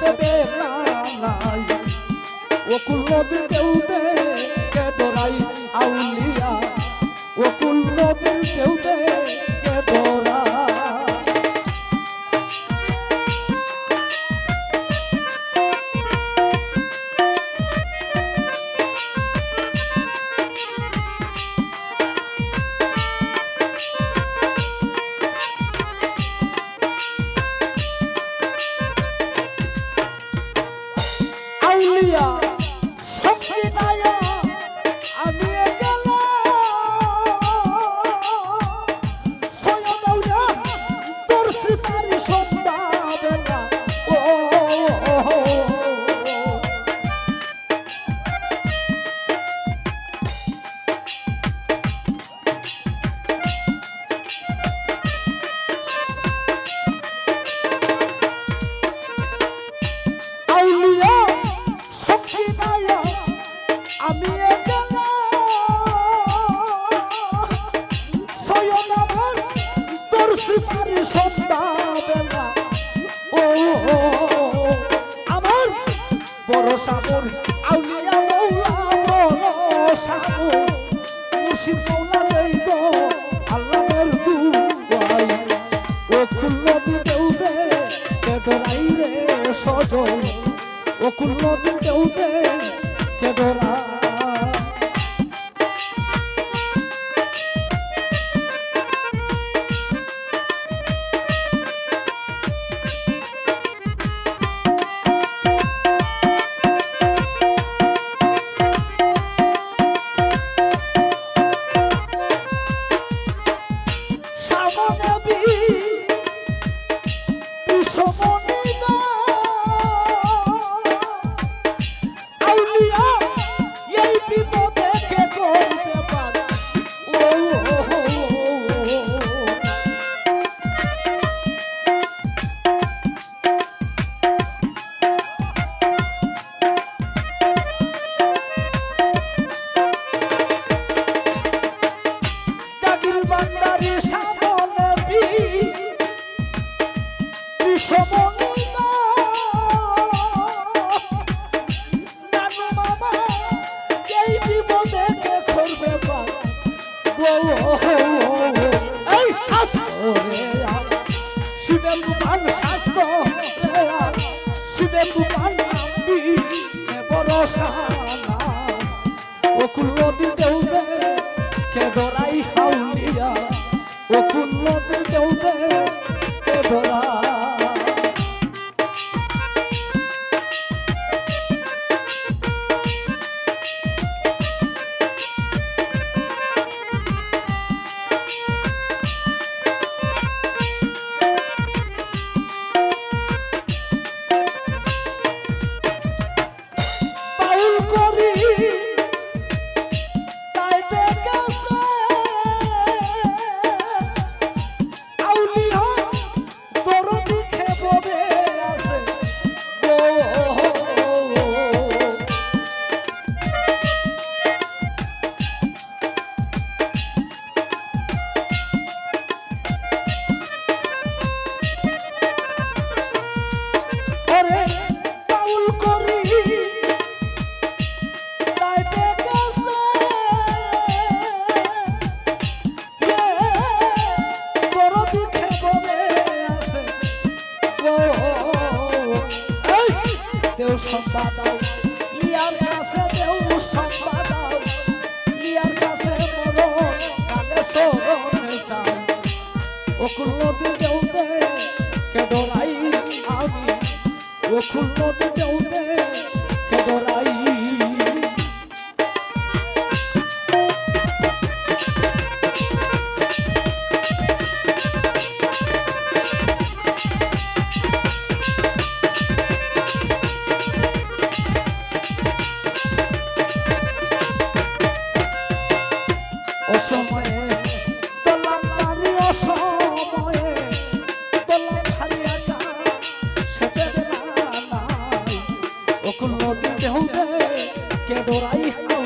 যেতে বেলা আউলিয়া শক্তি নায়া তোর সস্তা বেলা ও, আমার বড় সাগর, আউলিয়া মৌলা ও খুল্লো দিতেও দে কে ডরাই রে সজল। ও খুল্লো দিতেও দে কে শাস্ত্রে শিবেন্দু পান শাস্ত্র শিবেন্দু পান নামবি বরসা ওকুল নদী দেও সম্বাদাও লিয়ার কাছে দেও সম্বাদাও লিয়ার কাছে মরো কানে সরনে যাই ওকুল নদী দেউতে কে ডরাই আমি। ওকুল নদী দেউতে কে